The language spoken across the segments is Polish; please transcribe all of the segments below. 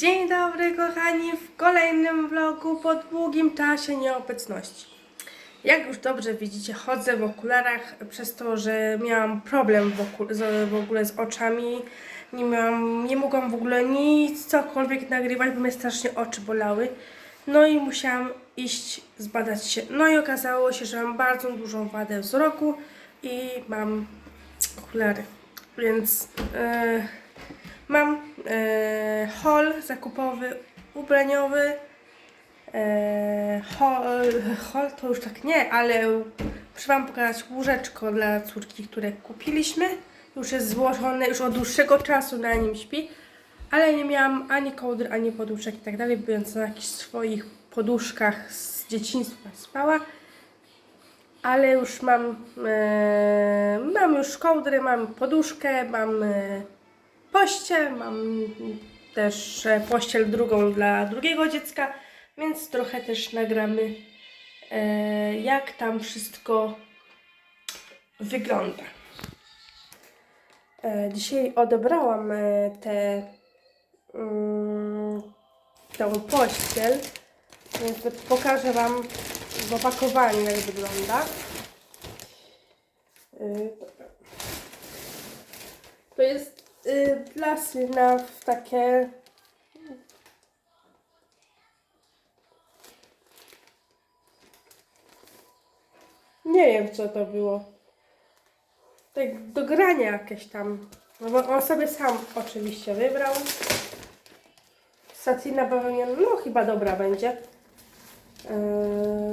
Dzień dobry kochani w kolejnym vlogu po długim czasie nieobecności. Jak już dobrze widzicie, chodzę w okularach przez to, że miałam problem w, ogóle z oczami. Nie, miałam, nie mogłam w ogóle nic, cokolwiek nagrywać, bo mnie strasznie oczy bolały. No i musiałam iść zbadać się. No i okazało się, że mam bardzo dużą wadę wzroku i mam okulary. Więc e, mam e, haul zakupowy, ubraniowy. E, haul to już tak nie, ale muszę Wam pokazać łóżeczko dla córki, które kupiliśmy. Już jest złożone, już od dłuższego czasu na nim śpi, ale nie miałam ani kołdr, ani poduszek i tak dalej, więc na jakichś swoich poduszkach z dzieciństwa spała ale już mam, e, mam już kołdry, mam poduszkę, mam e, pościel, mam też e, pościel drugą dla drugiego dziecka, więc trochę też nagramy, e, jak tam wszystko wygląda. E, dzisiaj odebrałam e, tę mm, pościel, więc pokażę Wam w opakowaniu, jak wygląda. To jest yy, dla syna w takie. Nie wiem, co to było. Tak do grania jakieś tam. No bo on sobie sam oczywiście wybrał. Satina bawełniana, no chyba dobra będzie.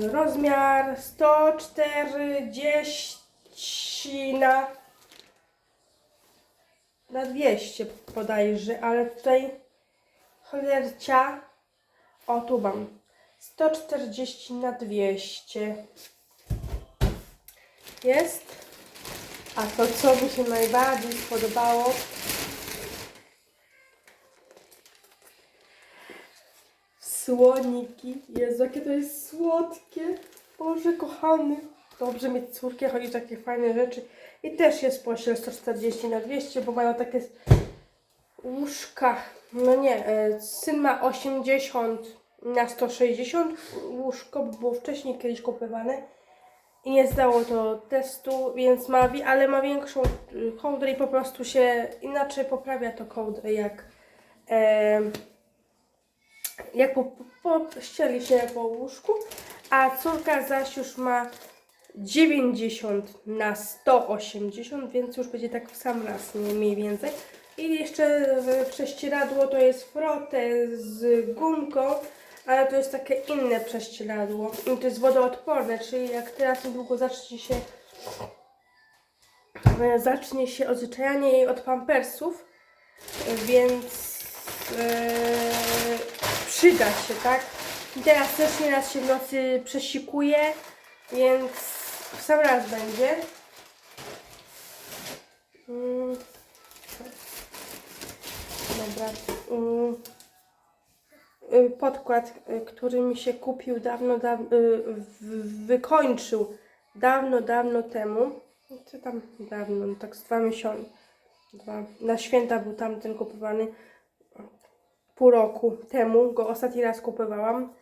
Yy, rozmiar 140 na, na 200 podajże, ale tutaj cholercia, o tu mam, 140 na 200 jest, a to co mi się najbardziej spodobało, Słoniki. Jezu, jakie to jest słodkie. Boże, kochany. Dobrze mieć córkę, chodzi takie fajne rzeczy. I też jest pościel 140 na 200, bo mają takie łóżka. No nie, e, syn ma 80 na 160 łóżko, bo było wcześniej kiedyś kupowane. I nie zdało to testu, więc ma, ale ma większą y, kołdrę i po prostu się inaczej poprawia to kołdrę, jak em, jak po, po, się po łóżku, a córka zaś już ma 90 na 180, więc już będzie tak w sam raz nie mniej więcej. I jeszcze prześcieradło to jest frotę z gumką, ale to jest takie inne prześcieradło. I to jest wodoodporne, czyli jak teraz niedługo zacznie się e, zacznie się odzwyczajanie jej od pampersów, więc e, przyda się, tak? I teraz też nieraz się w nocy przesikuje, więc w sam raz będzie. Mm. Dobra. Mm. Y, Podkład, y, który mi się kupił dawno, dawno wykończył dawno, dawno temu. Co tam dawno? No tak z dwa miesiące. Dwa. Na święta był tamten kupowany pół roku temu go ostatni raz kupowałam.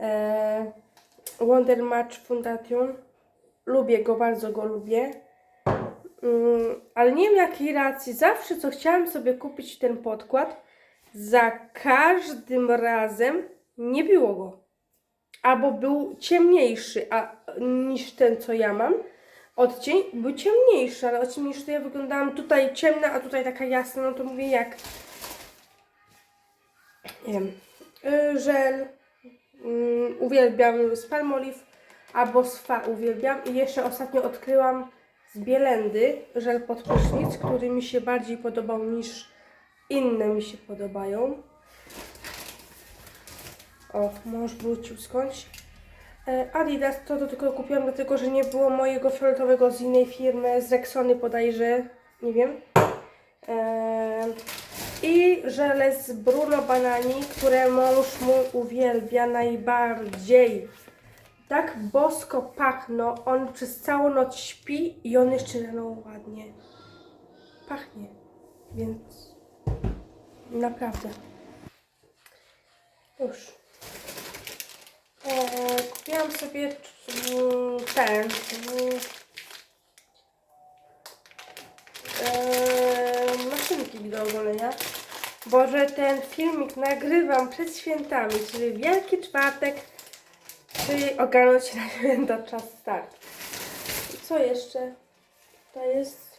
E, Wonder Match Foundation. Lubię go, bardzo go lubię. Mm, ale nie wiem jakiej racji. Zawsze co chciałam sobie kupić ten podkład, za każdym razem nie było go. Albo był ciemniejszy a, niż ten, co ja mam. Odcień był ciemniejszy, ale od ciemniejszy to ja wyglądałam tutaj ciemna, a tutaj taka jasna. No to mówię jak nie wiem, y, żel, mm, uwielbiam z Palmolive albo Fa uwielbiam i jeszcze ostatnio odkryłam z Bielendy żel pod prysznic, który mi się bardziej podobał niż inne mi się podobają. O, mąż wrócił skądś. E, Adidas to, to tylko kupiłam dlatego, że nie było mojego fioletowego z innej firmy, z Rexony bodajże, nie wiem. E, I żele z Bruno Banani, które mąż mój uwielbia najbardziej. Tak bosko pachną, on przez całą noc śpi i on jeszcze rano ładnie pachnie. Więc naprawdę. Już. E, kupiłam sobie mm, ten. mm, E, maszynki do ogolenia. Bo że ten filmik nagrywam przed świętami, czyli Wielki Czwartek, czyli ogarnąć na święta czas start. I co jeszcze? To jest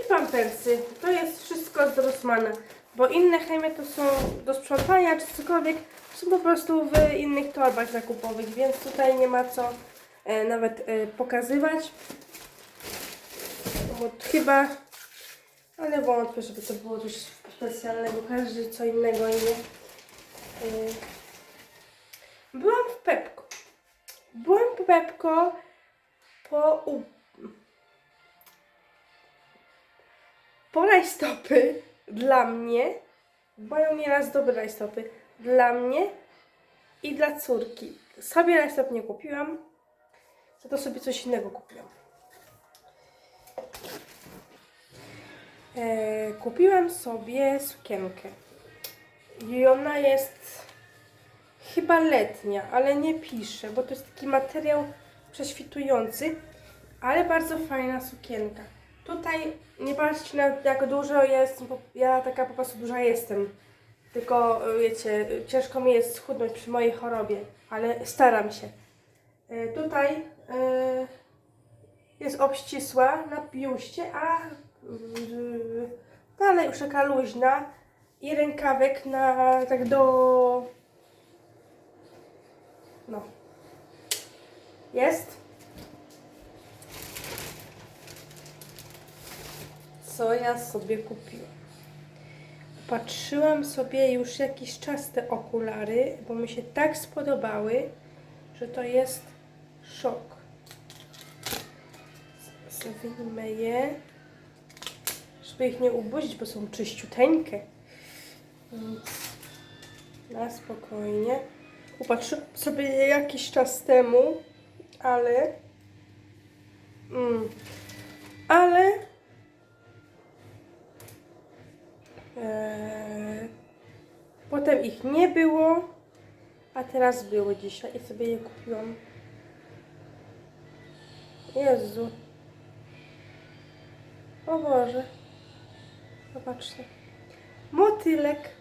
i pampersy. To jest wszystko z Rossmana. Bo inne chemie to są do sprzątania czy cokolwiek, są po prostu w innych torbach zakupowych, więc tutaj nie ma co e, nawet e, pokazywać. Bo chyba, ale wątpię, żeby to było coś specjalnego, każdy co innego i nie. E, byłam w Pepko. Byłam w Pepko po u, po rajstopy dla mnie, mają nieraz dobre rajstopy, dla mnie i dla córki. Sobie rajstop nie kupiłam, za to sobie coś innego kupiłam. E, kupiłam sobie sukienkę i ona jest chyba letnia, ale nie pisze, bo to jest taki materiał prześwitujący, ale bardzo fajna sukienka. Tutaj nie patrzcie na jak dużo jest, bo ja taka po prostu duża jestem. Tylko wiecie, ciężko mi jest schudnąć przy mojej chorobie, ale staram się. Y, Tutaj y, jest obścisła na biuście, a y, dalej już taka luźna i rękawek na tak do no jest co ja sobie kupiłam. Patrzyłam sobie już jakiś czas te okulary, bo mi się tak spodobały, że to jest szok. Z- Wyjmę je, żeby ich nie ubudzić, bo są czyściuteńkie. Więc na spokojnie. Upatrzyłam sobie je jakiś czas temu, ale... Mm, ale Eee, potem ich nie było, a teraz było dzisiaj i sobie je kupiłam. Jezu. O Boże. Zobaczcie. Motylek.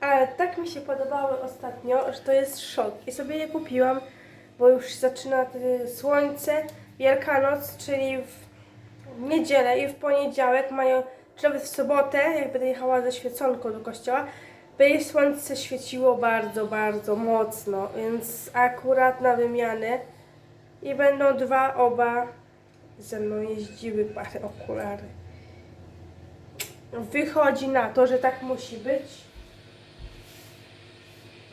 Ale tak mi się podobały ostatnio, że to jest szok. I sobie je kupiłam, bo już zaczyna słońce, Wielkanoc, czyli w niedzielę i w poniedziałek mają, czy nawet w sobotę, jak będę jechała ze świeconką do kościoła, będzie słońce świeciło bardzo, bardzo mocno, więc akurat na wymianę i będą dwa oba ze mną jeździły pary okulary. Wychodzi na to, że tak musi być.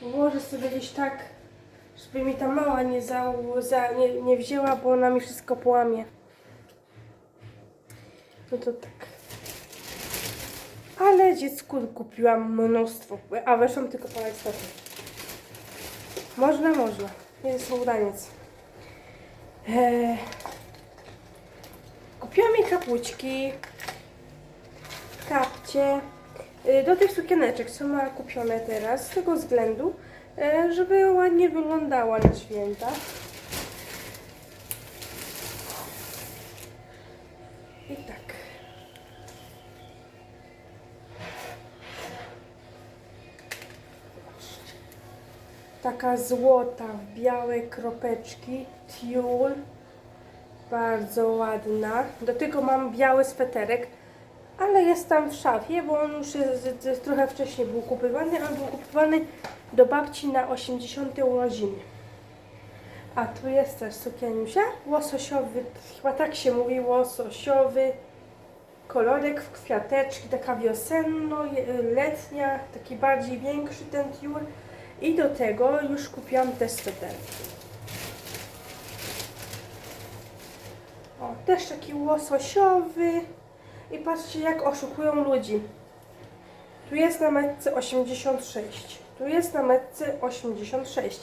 Położę sobie gdzieś tak, żeby mi ta mała nie, za, za, nie, nie wzięła, bo ona mi wszystko połamie. No to tak. Ale dziecku kupiłam mnóstwo, a weszłam tylko po rajstopy. Można, można. Jest ubraniec. Eee, kupiłam jej kapućki, kapcie. Y, Do tych sukieneczek, co ma kupione teraz, z tego względu, e, żeby ładnie wyglądała na święta. I tak. Taka złota w białe kropeczki, tiul, bardzo ładna. Do tego mam biały sweterek, jest tam w szafie, bo on już jest, jest, trochę wcześniej był kupywany, on był kupowany do babci na 80 urodziny. A tu jest też sukienisia, łososiowy, chyba tak się mówi, łososiowy kolorek w kwiateczki, taka wiosenno-letnia, taki bardziej większy ten tiul. I do tego już kupiłam te sweterki. O, też taki łososiowy. I patrzcie jak oszukują ludzi. Tu jest na metce 86. Tu jest na metce 86.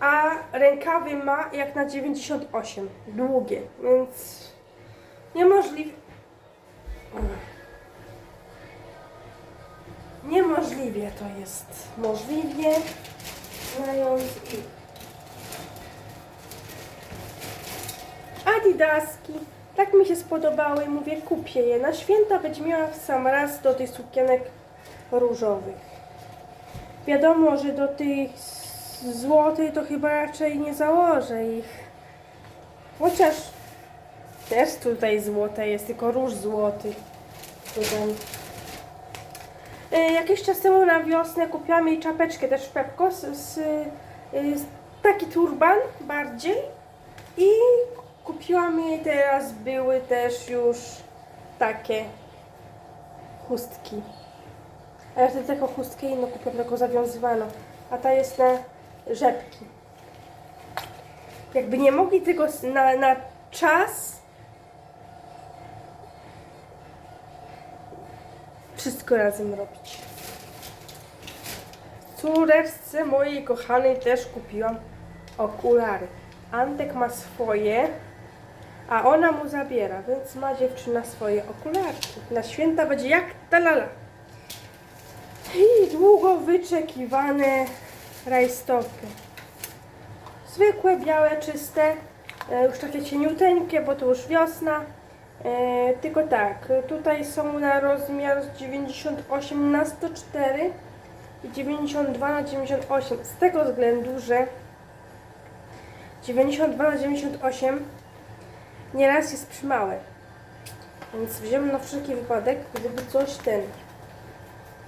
A rękawy ma jak na 98. Długie, więc niemożliwe. Niemożliwie to jest możliwie, znając ich. Adidaski. Tak mi się spodobały, mówię, kupię je. Na święta będzie miała w sam raz do tych sukienek różowych. Wiadomo, że do tych złotych to chyba raczej nie założę ich. Chociaż też tutaj złote jest, tylko róż złoty. Tutaj. E, Jakiś czas temu na wiosnę kupiłam jej czapeczkę też w Pepko z, z, y, z taki turban bardziej i kupiłam jej teraz były też już takie chustki. A ja wtedy taką chustkę inną kupiłam, taką zawiązywaną, a ta jest na rzepki. Jakby nie mogli tego na, na czas wszystko razem robić. Córeczce mojej kochanej też kupiłam okulary. Antek ma swoje, a ona mu zabiera, więc ma dziewczyna swoje okularki. Na święta będzie jak talala. I długo wyczekiwane rajstopy. Zwykłe, białe, czyste, e, już takie cieniuteńkie, bo to już wiosna. E, tylko tak, tutaj są na rozmiar z 98 na 104 i 92 na 98. Z tego względu, że 92 na 98 nieraz jest przymałe. Więc wziąłem na wszelki wypadek, gdyby coś ten.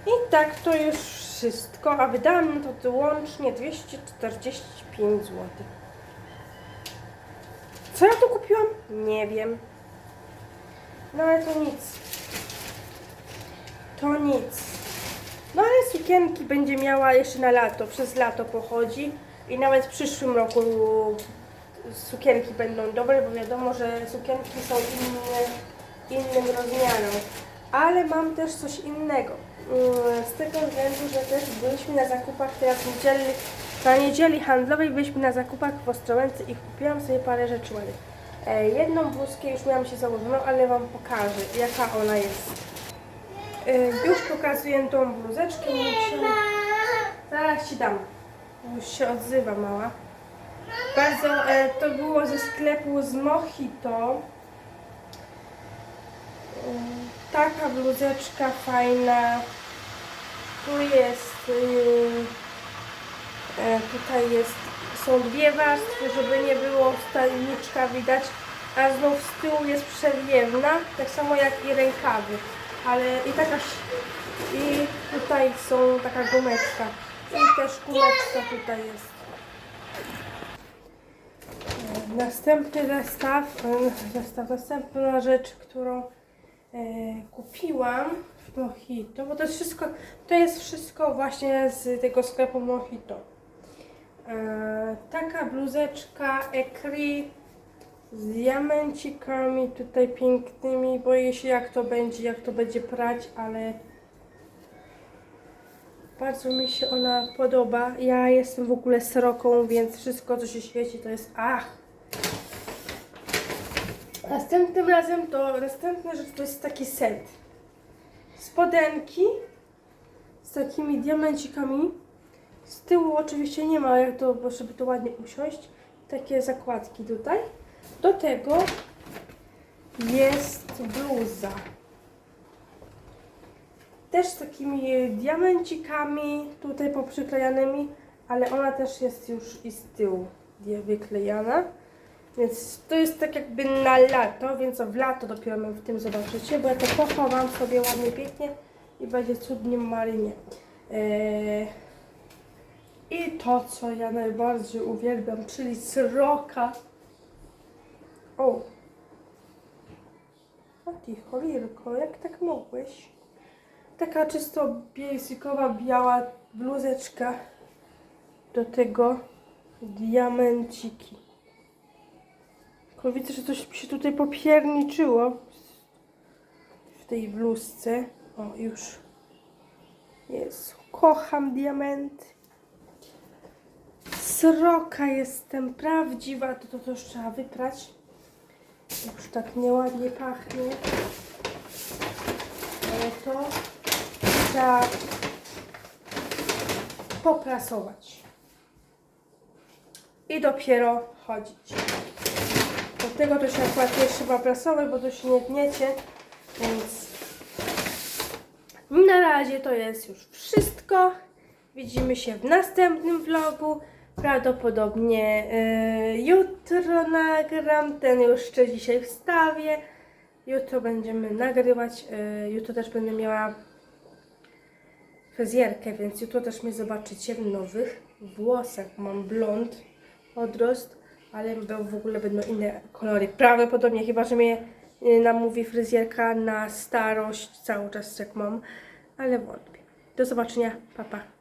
I tak to już wszystko, a wydałam na to łącznie 245 zł. Co ja tu kupiłam? Nie wiem. No ale to nic. To nic. No ale sukienki będzie miała jeszcze na lato, przez lato pochodzi i nawet w przyszłym roku sukienki będą dobre, bo wiadomo, że sukienki są inne, innym rozmiarem. Ale mam też coś innego. Mm, Z tego względu, że też byliśmy na zakupach teraz niedzielnych, na niedzieli handlowej byliśmy na zakupach w Ostrołęce i kupiłam sobie parę rzeczy ładnych. E, Jedną bluzkę już miałam się założoną, ale Wam pokażę, jaka ona jest. E, Już pokazuję tą bluzeczkę. Zaraz Ci dam. Już się odzywa mała. Bardzo, e, to było ze sklepu z Mojito. E, Taka bluzeczka fajna. Tu jest, y, e, tutaj jest, są dwie warstwy, żeby nie było stalniczka widać, a znów z tyłu jest przewiewna, tak samo jak i rękawy. Ale i taka, i tutaj są taka gumeczka. I też gumeczka tutaj jest. Następny zestaw, e, zestaw, następna rzecz, którą e, kupiłam w Mojito, bo to jest wszystko, to jest wszystko właśnie z tego sklepu Mojito. E, taka bluzeczka Ecri z diamencikami tutaj pięknymi. Boję się jak to będzie, jak to będzie prać, ale bardzo mi się ona podoba. Ja jestem w ogóle sroką, więc wszystko co się świeci to jest ach. Następnym razem to, następna rzecz to jest taki set. Spodenki z takimi diamencikami. Z tyłu oczywiście nie ma jak to, żeby to ładnie usiąść. Takie zakładki tutaj. Do tego jest bluza. Też z takimi diamencikami tutaj poprzyklejanymi, ale ona też jest już i z tyłu wyklejana. Więc to jest tak jakby na lato, więc w lato dopiero my w tym zobaczycie, bo ja to pochowam sobie ładnie, pięknie i będzie cudnie marynie. Eee, I to, co ja najbardziej uwielbiam, czyli sroka. O! A ty cholerko, jak tak mogłeś? Taka czysto basicowa, biała bluzeczka. Do tego diamenciki. Tylko widzę, że coś się tutaj popierniczyło w tej bluzce. O, już. Jest. Kocham diamenty. Sroka jestem prawdziwa. To, to, to już trzeba wyprać. Już tak nieładnie pachnie. Ale to trzeba poprasować. I dopiero chodzić. Tego to się akurat nie trzeba prasować, bo to się nie gniecie, więc na razie to jest już wszystko. Widzimy się w następnym vlogu. Prawdopodobnie e, jutro nagram, ten już jeszcze dzisiaj wstawię. Jutro będziemy nagrywać. e, jutro też będę miała fryzjerkę, więc jutro też mnie zobaczycie w nowych włosach. Mam blond, odrost, ale w ogóle będą inne kolory. Prawdopodobnie, chyba że mnie y, namówi fryzjerka na starość cały czas jak mam, ale wątpię. Do zobaczenia, papa. Pa.